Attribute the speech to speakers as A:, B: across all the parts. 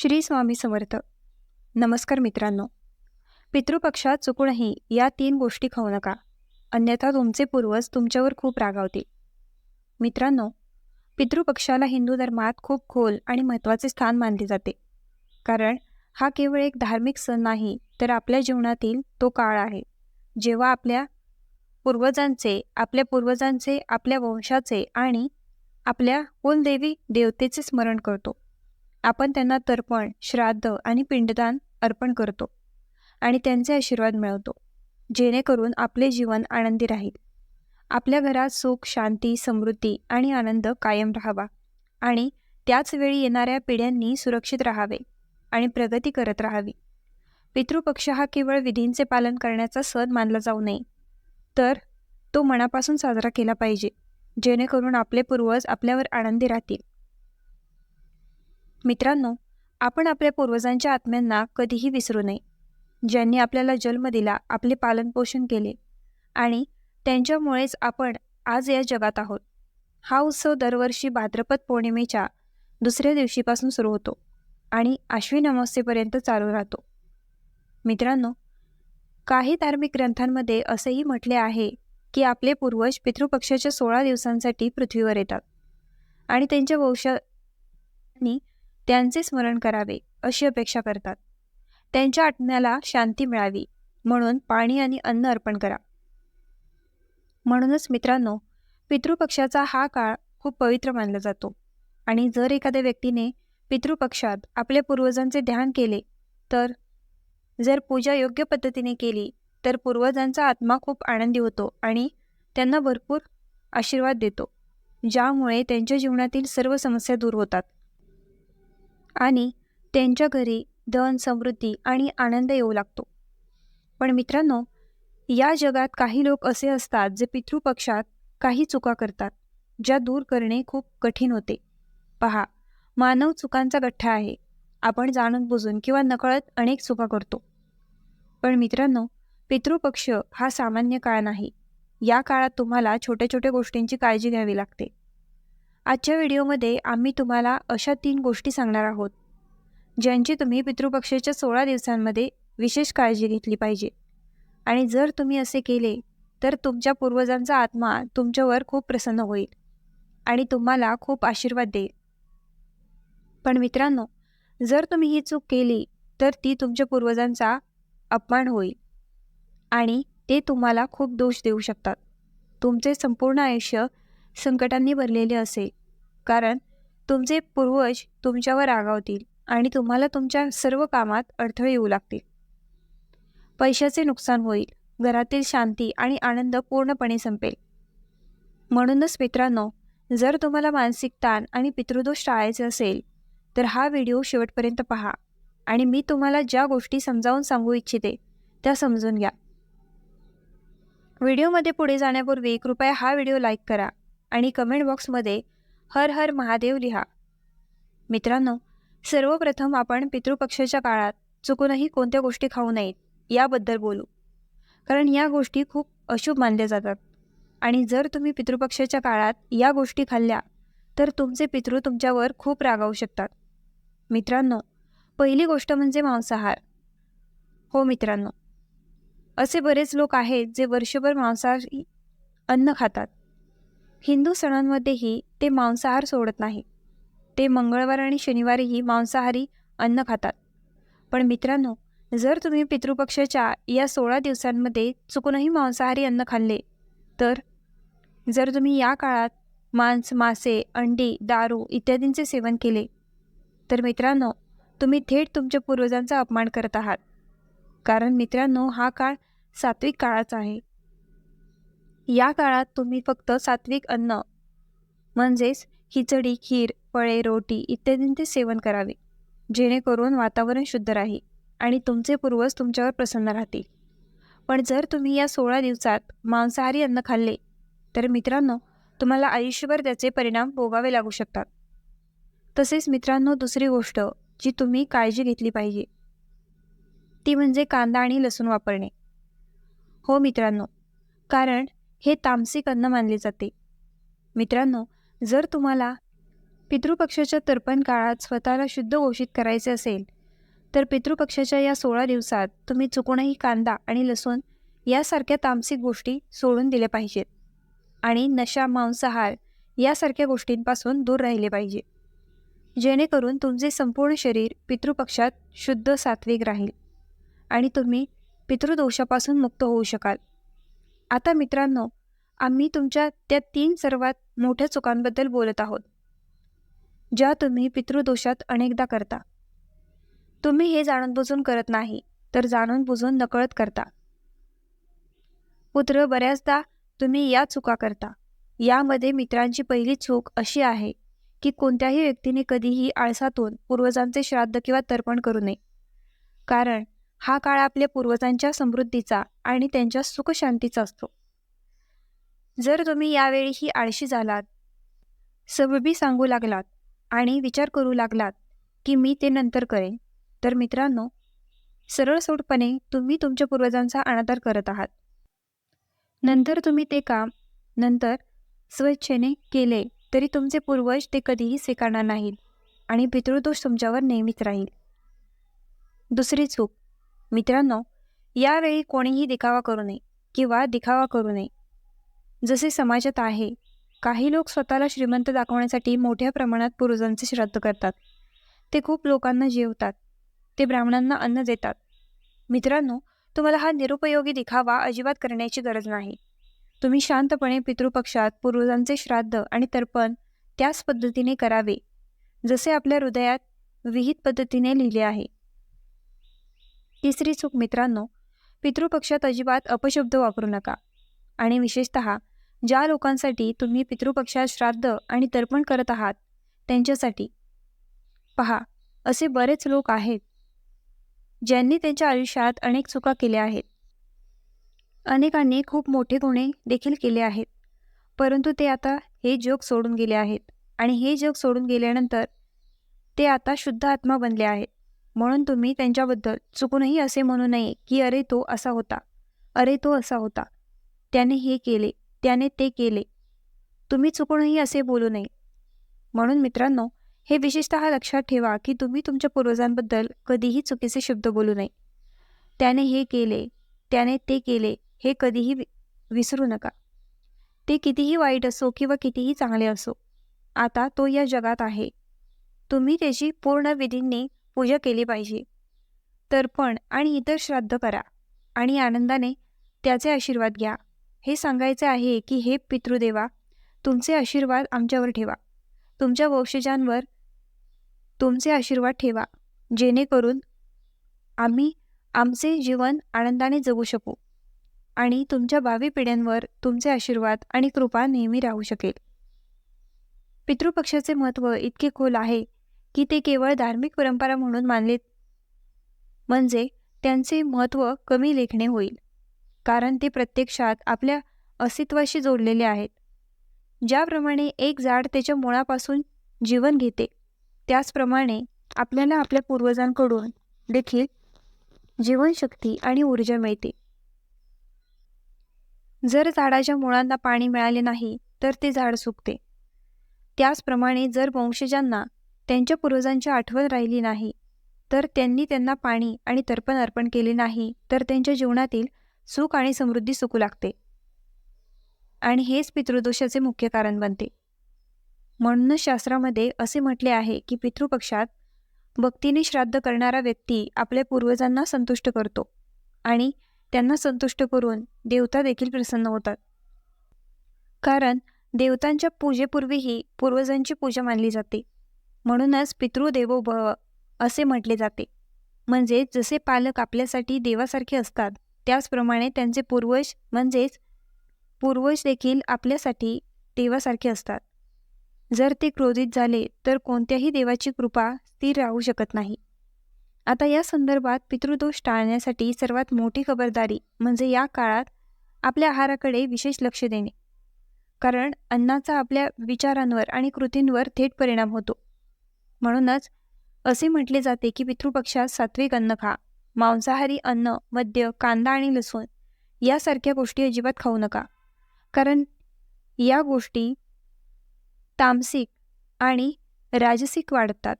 A: श्री स्वामी समर्थ. नमस्कार मित्रांनो. पितृपक्षात चुकूनही या तीन गोष्टी खाऊ नका. अन्यथा तुमचे पूर्वज तुमच्यावर खूप रागावतील. मित्रांनो पितृपक्षाला हिंदू धर्मात खूप खोल आणि महत्त्वाचे स्थान मानले जाते. कारण हा केवळ एक धार्मिक सण नाही तर आपल्या जीवनातील तो काळ आहे. जेव्हा आपल्या पूर्वजांचे आपल्या पूर्वजांचे आपल्या वंशाचे आणि आपल्या कुलदेवी देवतेचे स्मरण करतो. आपण त्यांना तर्पण श्राद्ध आणि पिंडदान अर्पण करतो आणि त्यांचे आशीर्वाद मिळवतो जेणेकरून आपले जीवन आनंदी राहील. आपल्या घरात सुख शांती समृद्धी आणि आनंद कायम राहावा आणि त्याच वेळी येणाऱ्या पिढ्यांनी सुरक्षित राहावे आणि प्रगती करत राहावी. पितृपक्ष हा केवळ विधींचे पालन करण्याचा सण मानला जाऊ नये तर तो मनापासून साजरा केला पाहिजे जेणेकरून आपले पूर्वज आपल्यावर आनंदी राहतील. मित्रांनो आपण आपल्या पूर्वजांच्या आत्म्यांना कधीही विसरू नये. ज्यांनी आपल्याला जन्म दिला आपले पालनपोषण केले आणि त्यांच्यामुळेच आपण आज या जगात आहोत. हा उत्सव दरवर्षी भाद्रपद पौर्णिमेच्या दुसऱ्या दिवशीपासून सुरू होतो आणि आश्वी अमावस्येपर्यंत चालू राहतो. मित्रांनो काही धार्मिक ग्रंथांमध्ये असेही म्हटले आहे की आपले पूर्वज पितृपक्षाच्या सोळा दिवसांसाठी पृथ्वीवर येतात आणि त्यांच्या वंशांनी त्यांचे स्मरण करावे अशी अपेक्षा करतात. त्यांच्या आत्म्याला शांती मिळावी म्हणून पाणी आणि अन्न अर्पण करा. म्हणूनच मित्रांनो पितृपक्षाचा हा काळ खूप पवित्र मानला जातो. आणि जर एखाद्या व्यक्तीने पितृपक्षात आपल्या पूर्वजांचे ध्यान केले तर जर पूजा योग्य पद्धतीने केली तर पूर्वजांचा आत्मा खूप आनंदी होतो आणि त्यांना भरपूर आशीर्वाद देतो ज्यामुळे त्यांच्या जीवनातील सर्व समस्या दूर होतात. आणि त्यांच्या घरी धन समृद्धी आणि आनंद येऊ लागतो. पण मित्रांनो या जगात काही लोक असे असतात जे पितृपक्षात काही चुका करतात ज्या दूर करणे खूप कठीण होते. पहा मानव चुकांचा गठ्ठा आहे. आपण जाणून बुजून किंवा नकळत अनेक चुका करतो. पण मित्रांनो पितृपक्ष हा सामान्य काळ नाही. या काळात तुम्हाला छोट्या छोट्या गोष्टींची काळजी घ्यावी लागते. आजच्या व्हिडिओमध्ये आम्ही तुम्हाला अशा तीन गोष्टी सांगणार आहोत ज्यांची तुम्ही पितृपक्षाच्या सोळा दिवसांमध्ये विशेष काळजी घेतली पाहिजे. आणि जर तुम्ही असे केले तर तुमच्या पूर्वजांचा आत्मा तुमच्यावर खूप प्रसन्न होईल आणि तुम्हाला खूप आशीर्वाद देईल. पण मित्रांनो जर तुम्ही ही चूक केली तर ती तुमच्या पूर्वजांचा अपमान होईल आणि ते तुम्हाला खूप दोष देऊ शकतात. तुमचे संपूर्ण आयुष्य संकटांनी भरलेले असेल. कारण तुमचे पूर्वज तुमच्यावर रागावतील आणि तुम्हाला तुमच्या सर्व कामात अडथळे येऊ लागतील. पैशाचे नुकसान होईल घरातील शांती आणि आनंद पूर्णपणे संपेल. म्हणूनच मित्रांनो जर तुम्हाला मानसिक ताण आणि पितृदोष टाळायचे असेल तर हा व्हिडिओ शेवटपर्यंत पहा आणि मी तुम्हाला ज्या गोष्टी समजावून सांगू इच्छिते त्या समजून घ्या. व्हिडिओमध्ये पुढे जाण्यापूर्वी कृपया हा व्हिडिओ लाईक करा आणि कमेंट बॉक्समध्ये हर हर महादेव लिहा. मित्रांनो सर्वप्रथम आपण पितृपक्षाच्या काळात चुकूनही कोणत्या गोष्टी खाऊ नयेत याबद्दल बोलू. कारण या गोष्टी खूप अशुभ मानल्या जातात. आणि जर तुम्ही पितृपक्षाच्या काळात या गोष्टी खाल्ल्या तर तुमचे पितृ तुमच्यावर खूप रागावू शकतात. मित्रांनो पहिली गोष्ट म्हणजे मांसाहार. हो मित्रांनो असे बरेच लोक आहेत जे वर्षभर मांसाहारी अन्न खातात. हिंदू सणांमध्येही ते मांसाहार सोडत नाही. ते मंगळवार आणि शनिवारीही मांसाहारी अन्न खातात. पण मित्रांनो जर तुम्ही पितृपक्षाच्या या सोळा दिवसांमध्ये चुकूनही मांसाहारी अन्न खाल्ले तर? जर तुम्ही या काळात मांस मासे अंडी दारू इत्यादींचे सेवन केले तर मित्रांनो तुम्ही थेट तुमच्या पूर्वजांचा अपमान करत आहात. कारण मित्रांनो हा काळ सात्विक काळाचा आहे. या काळात तुम्ही फक्त सात्विक अन्न म्हणजेच खिचडी खीर फळे रोटी इत्यादींचे सेवन करावे जेणेकरून वातावरण शुद्ध राहील आणि तुमचे पूर्वज तुमच्यावर प्रसन्न राहतील. पण जर तुम्ही या सोळा दिवसात मांसाहारी अन्न खाल्ले तर मित्रांनो तुम्हाला आयुष्यभर त्याचे परिणाम भोगावे लागू शकतात. तसेच मित्रांनो दुसरी गोष्ट जी तुम्ही काळजी घेतली पाहिजे ती म्हणजे कांदा आणि लसूण वापरणे. हो मित्रांनो कारण हे तामसिक अन्न मानले जाते. मित्रांनो जर तुम्हाला पितृपक्षाच्या तर्पण काळात स्वतःला शुद्ध घोषित करायचे असेल तर पितृपक्षाच्या या सोळा दिवसात तुम्ही चुकूनही कांदा आणि लसूण यासारख्या तामसिक गोष्टी सोडून दिल्या पाहिजेत आणि नशा मांसाहार यासारख्या गोष्टींपासून दूर राहिले पाहिजे. जेणेकरून तुमचे संपूर्ण शरीर पितृपक्षात शुद्ध सात्विक राहील आणि तुम्ही पितृदोषापासून मुक्त होऊ शकाल. आता मित्रांनो आम्ही तुमच्या त्या तीन सर्वात मोठ्या चुकांबद्दल बोलत आहोत ज्या तुम्ही पितृदोषात अनेकदा करता. तुम्ही हे जाणून बुजून करत नाही तर जाणून बुजून नकळत करता. पुत्र बऱ्याचदा तुम्ही या चुका करता. यामध्ये मित्रांची पहिली चूक अशी आहे की कोणत्याही व्यक्तीने कधीही आळसातून पूर्वजांचे श्राद्ध किंवा तर्पण करू नये. कारण हा काळ आपल्या पूर्वजांच्या समृद्धीचा आणि त्यांच्या सुखशांतीचा असतो. जर तुम्ही यावेळीही आळशी झालात सबबी सांगू लागलात आणि विचार करू लागलात की मी ते नंतर करेन तर मित्रांनो सरळ सोडपणे तुम्ही तुमच्या पूर्वजांचा अनादर करत आहात. नंतर तुम्ही ते काम नंतर स्वेच्छेने केले तरी तुमचे पूर्वज ते कधीही स्वीकारणार नाहीत आणि पितृदोष तुमच्यावर नेहमीच राहील. दुसरी चूक मित्रांनो यावेळी कोणीही दिखावा करू नये किंवा दिखावा करू नये. जसे समाजात आहे काही लोक स्वतःला श्रीमंत दाखवण्यासाठी मोठ्या प्रमाणात पूर्वजांचे श्राद्ध करतात. ते खूप लोकांना जेवतात. ते ब्राह्मणांना अन्न देतात. मित्रांनो तुम्हाला हा निरुपयोगी दिखावा अजिबात करण्याची गरज नाही. तुम्ही शांतपणे पितृपक्षात पूर्वजांचे श्राद्ध आणि तर्पण त्याच पद्धतीने करावे जसे आपल्या हृदयात विहित पद्धतीने लिहिले आहे. तिसरी चूक मित्रांनो पितृपक्षात अजिबात अपशब्द वापरू नका. आणि विशेषत ज्या लोकांसाठी तुम्ही पितृपक्षात श्राद्ध आणि तर्पण करत आहात त्यांच्यासाठी. पहा असे बरेच लोक आहेत ज्यांनी त्यांच्या आयुष्यात अनेक चुका केल्या आहेत. अनेकांनी खूप मोठे गुन्हे देखील केले आहेत परंतु ते आता हे जग सोडून गेले आहेत. आणि हे जग सोडून गेल्यानंतर ते आता शुद्ध आत्मा बनले आहेत. म्हणून तुम्ही त्यांच्याबद्दल चुकूनही असे म्हणू नये की अरे तो असा होता. अरे तो असा होता. त्याने हे केले. त्याने ते केले. तुम्ही चुकूनही असे बोलू नये. म्हणून मित्रांनो हे विशेषतः लक्षात ठेवा की तुम्ही तुमच्या पूर्वजांबद्दल कधीही चुकीचे शब्द बोलू नये. त्याने हे केले. त्याने ते केले. हे कधीही विसरू नका. ते कितीही वाईट असो किंवा कितीही चांगले असो आता तो या जगात आहे. तुम्ही त्याची पूर्ण विधींनी पूजा केली पाहिजे. तर्पण आणि इतर श्राद्ध करा आणि आनंदाने त्याचे आशीर्वाद घ्या. हे सांगायचे आहे की हे पितृदेवा तुमचे आशीर्वाद आमच्यावर ठेवा. तुमच्या वंशजांवर तुमचे आशीर्वाद ठेवा. जेणेकरून आम्ही आमचे जीवन आनंदाने जगू शकू आणि तुमच्या भावी पिढ्यांवर तुमचे आशीर्वाद आणि कृपा नेहमी राहू शकेल. पितृपक्षाचे महत्त्व इतके खोल आहे की ते केवळ धार्मिक परंपरा म्हणून मानले म्हणजे त्यांचे महत्त्व कमी लेखणे होईल. कारण ते प्रत्यक्षात आपल्या अस्तित्वाशी जोडलेले आहेत. ज्याप्रमाणे एक झाड त्याच्या मुळापासून जीवन घेते त्याचप्रमाणे आपल्याला आपल्या पूर्वजांकडून देखील जीवनशक्ती आणि ऊर्जा मिळते. जर झाडाच्या मुळांना पाणी मिळाले नाही तर ते झाड सुकते. त्याचप्रमाणे जर वंशजांना त्यांच्या पूर्वजांची आठवण राहिली नाही. तर त्यांनी त्यांना पाणी आणि तर्पण अर्पण केले नाही तर त्यांच्या जीवनातील सुख आणि समृद्धी सुकू लागते. आणि हेच पितृदोषाचे मुख्य कारण बनते. म्हणूनच शास्त्रामध्ये असे म्हटले आहे की पितृपक्षात भक्तीने श्राद्ध करणारा व्यक्ती आपल्या पूर्वजांना संतुष्ट करतो आणि त्यांना संतुष्ट करून देवता देखील प्रसन्न होतात. कारण देवतांच्या पूजेपूर्वीही पूर्वजांची पूजा मानली जाते. म्हणूनच पितृदेवो भव असे म्हटले जाते. म्हणजे जसे पालक आपल्यासाठी देवासारखे असतात त्याचप्रमाणे त्यांचे पूर्वज म्हणजेच पूर्वज देखील आपल्यासाठी देवासारखे असतात. जर ते क्रोधित झाले तर कोणत्याही देवाची कृपा स्थिर राहू शकत नाही. आता या संदर्भात पितृदोष टाळण्यासाठी सर्वात मोठी खबरदारी म्हणजे या काळात आपल्या आहाराकडे विशेष लक्ष देणे. कारण अन्नाचा आपल्या विचारांवर आणि कृतींवर थेट परिणाम होतो. म्हणूनच असे म्हटले जाते की पितृपक्षात सात्विक अन्न खा मांसाहारी अन्न मद्य कांदा आणि लसूण यासारख्या गोष्टी अजिबात खाऊ नका. कारण या गोष्टी तामसिक आणि राजसिक वाढतात.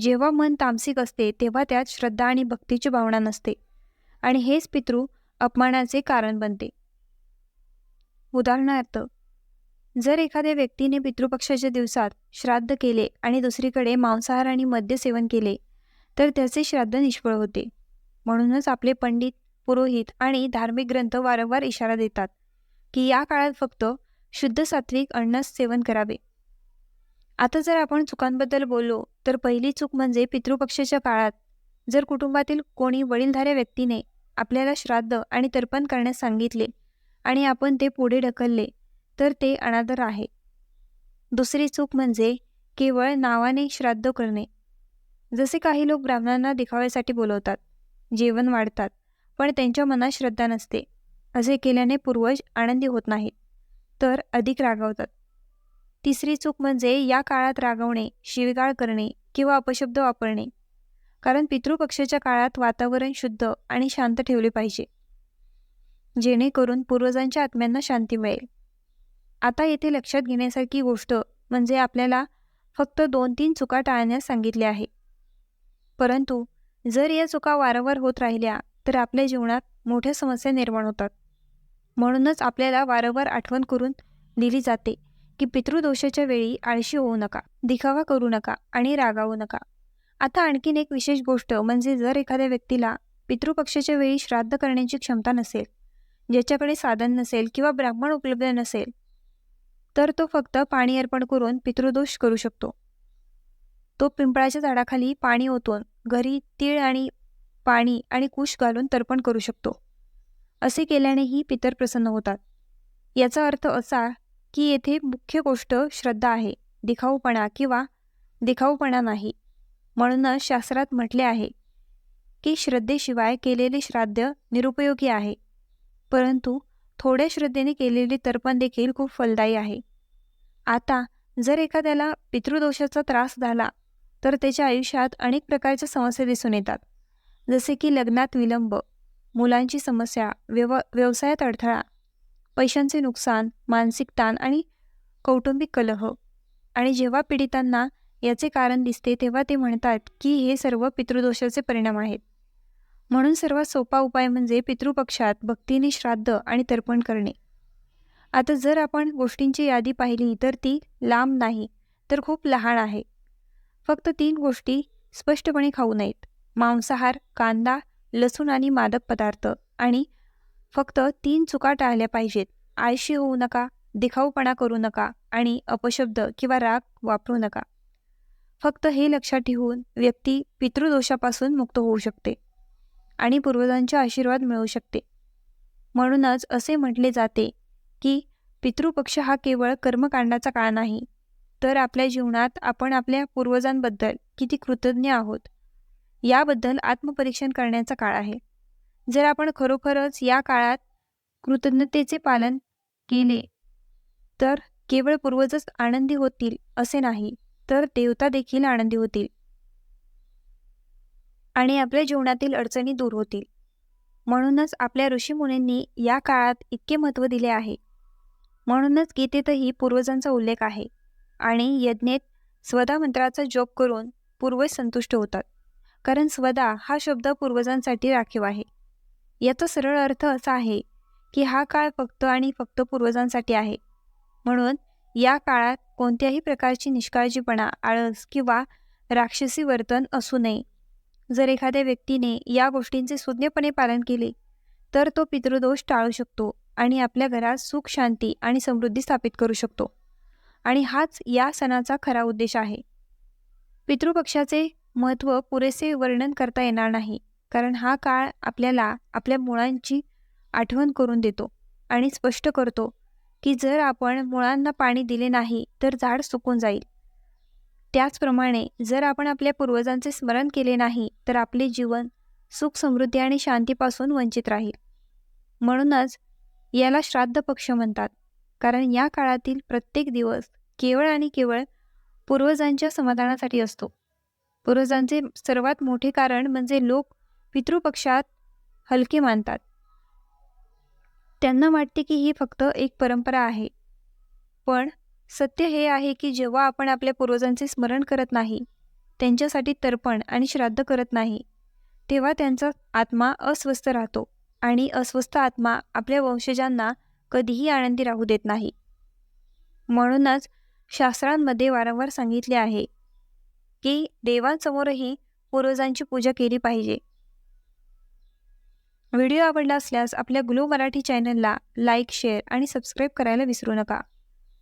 A: जेव्हा मन तामसिक असते तेव्हा त्यात श्रद्धा आणि भक्तीची भावना नसते आणि हेच पितृ अपमानाचे कारण बनते. उदाहरणार्थ जर एखाद्या व्यक्तीने पितृपक्षाच्या दिवसात श्राद्ध केले आणि दुसरीकडे मांसाहार आणि मद्य सेवन केले तर त्याचे श्राद्ध निष्फळ होते. म्हणूनच आपले पंडित पुरोहित आणि धार्मिक ग्रंथ वारंवार इशारा देतात की या काळात फक्त शुद्ध सात्विक अन्नच सेवन करावे. आता जर आपण चुकांबद्दल बोललो तर पहिली चूक म्हणजे पितृपक्षाच्या काळात जर कुटुंबातील कोणी वडीलधाऱ्या व्यक्तीने आपल्याला श्राद्ध आणि तर्पण करण्यास सांगितले आणि आपण ते पुढे ढकलले तर ते अनादर आहे. दुसरी चूक म्हणजे केवळ नावाने श्राद्ध करणे. जसे काही लोक ब्राह्मणांना दिखाव्यासाठी बोलवतात जेवण वाढतात पण त्यांच्या मनात श्रद्धा नसते. असे केल्याने पूर्वज आनंदी होत नाहीत तर अधिक रागावतात. तिसरी चूक म्हणजे या काळात रागवणे शिवीगाळ करणे किंवा अपशब्द वापरणे. कारण पितृपक्षाच्या काळात वातावरण शुद्ध आणि शांत ठेवले पाहिजे. जेणेकरून पूर्वजांच्या आत्म्यांना शांती मिळेल. आता येथे लक्षात घेण्यासारखी गोष्ट म्हणजे आपल्याला फक्त दोन तीन चुका टाळण्यास सांगितले आहे. परंतु जर या चुका वारंवार होत राहिल्या तर आपल्या जीवनात मोठ्या समस्या निर्माण होतात. म्हणूनच आपल्याला वारंवार आठवण करून दिली जाते की पितृदोषाच्या वेळी आळशी होऊ नका दिखावा करू नका आणि रागावू नका. आता आणखीन एक विशेष गोष्ट म्हणजे जर एखाद्या व्यक्तीला पितृपक्षाच्या वेळी श्राद्ध करण्याची क्षमता नसेल ज्याच्याकडे साधन नसेल किंवा ब्राह्मण उपलब्ध नसेल तर तो फक्त पाणी अर्पण करून पितृदोष करू शकतो. तो पिंपळाच्या झाडाखाली पाणी ओतून घरी तीळ आणि पाणी आणि कुश घालून तर्पण करू शकतो. असे केल्यानेही पितर प्रसन्न होतात. याचा अर्थ असा की येथे मुख्य गोष्ट श्रद्धा आहे दिखाऊपणा किंवा दिखाऊपणा नाही. म्हणूनच शास्त्रात म्हटले आहे की श्रद्धेशिवाय केलेले श्राद्ध निरुपयोगी आहे. परंतु थोड्या श्रद्धेने केलेली तर्पण देखील खूप फलदायी आहे. आता जर एखाद्याला पितृदोषाचा त्रास झाला तर त्याच्या आयुष्यात अनेक प्रकारच्या समस्या दिसून येतात. जसे की लग्नात विलंब मुलांची समस्या व्यव व्यवसायात अडथळा पैशांचे नुकसान मानसिक ताण आणि कौटुंबिक कलह. आणि जेव्हा पीडितांना याचे कारण दिसते तेव्हा ते म्हणतात की हे सर्व पितृदोषाचे परिणाम आहेत. म्हणून सर्वात सोपा उपाय म्हणजे पितृपक्षात भक्तीने श्राद्ध आणि तर्पण करणे. आता जर आपण गोष्टींची यादी पाहिली तर ती लांब नाही तर खूप लहान आहे. फक्त तीन गोष्टी स्पष्टपणे खाऊ नयेत. मांसाहार कांदा लसूण आणि मादक पदार्थ आणि फक्त तीन चुका टाळल्या पाहिजेत. आळशी होऊ नका दिखाऊपणा करू नका आणि अपशब्द किंवा राग वापरू नका. फक्त हे लक्षात ठेवून व्यक्ती पितृदोषापासून मुक्त होऊ शकते. आणि पूर्वजांचे आशीर्वाद मिळू शकते. म्हणूनच असे म्हटले जाते की पितृपक्ष हा केवळ कर्मकांडाचा काळ नाही तर आपल्या जीवनात आपण आपल्या पूर्वजांबद्दल किती कृतज्ञ आहोत? याबद्दल आत्मपरीक्षण करण्याचा काळ आहे. जर आपण खरोखरच या काळात कृतज्ञतेचे पालन केले तर केवळ पूर्वजच आनंदी होतील असे नाही तर देवता देखील आनंदी होतील. आणि आपल्या जीवनातील अडचणी दूर होतील. म्हणूनच आपल्या ऋषीमुनींनी या काळात इतके महत्त्व दिले आहे. म्हणूनच गीतेतही पूर्वजांचा उल्लेख आहे आणि यज्ञेत स्वदा मंत्राचा जोप करून पूर्वज संतुष्ट होतात. कारण स्वदा हा शब्द पूर्वजांसाठी राखीव आहे. याचा सरळ अर्थ असा आहे की हा काळ फक्त आणि फक्त पूर्वजांसाठी आहे. म्हणून या काळात कोणत्याही प्रकारची निष्काळजीपणा आळस किंवा राक्षसी वर्तन असू नये. जर एखाद्या व्यक्तीने या गोष्टींचे सुज्ञपणे पालन केले तर तो पितृदोष टाळू शकतो आणि आपल्या घरात सुख शांती आणि समृद्धी स्थापित करू शकतो. आणि हाच या सणाचा खरा उद्देश आहे. पितृपक्षाचे महत्त्व पुरेसे वर्णन करता येणार नाही कारण हा काळ आपल्याला आपल्या मुळांची आठवण करून देतो आणि स्पष्ट करतो की जर आपण मुळांना पाणी दिले नाही तर झाड सुकून जाईल. त्याचप्रमाणे जर आपण आपल्या पूर्वजांचे स्मरण केले नाही तर आपले जीवन सुख समृद्धी आणि शांतीपासून वंचित राहील. म्हणूनच याला श्राद्ध पक्ष म्हणतात. कारण या काळातील प्रत्येक दिवस केवळ आणि केवळ पूर्वजांच्या समाधानासाठी असतो. पूर्वजांचे सर्वात मोठे कारण म्हणजे लोक पितृपक्षात हलके मानतात. त्यांना वाटते की ही फक्त एक परंपरा आहे. पण सत्य हे आहे की जेव्हा आपण आपल्या पूर्वजांचे स्मरण करत नाही त्यांच्यासाठी तर्पण आणि श्राद्ध करत नाही तेव्हा त्यांचा आत्मा अस्वस्थ राहतो आणि अस्वस्थ आत्मा आपल्या वंशजांना कधीही आनंदी राहू देत नाही. म्हणूनच शास्त्रांमध्ये वारंवार सांगितले आहे की देवांसमोरही पूर्वजांची पूजा केली पाहिजे. व्हिडिओ आवडला असल्यास आपल्या ग्लो मराठी चॅनलला लाईक शेअर आणि सबस्क्राईब करायला विसरू नका.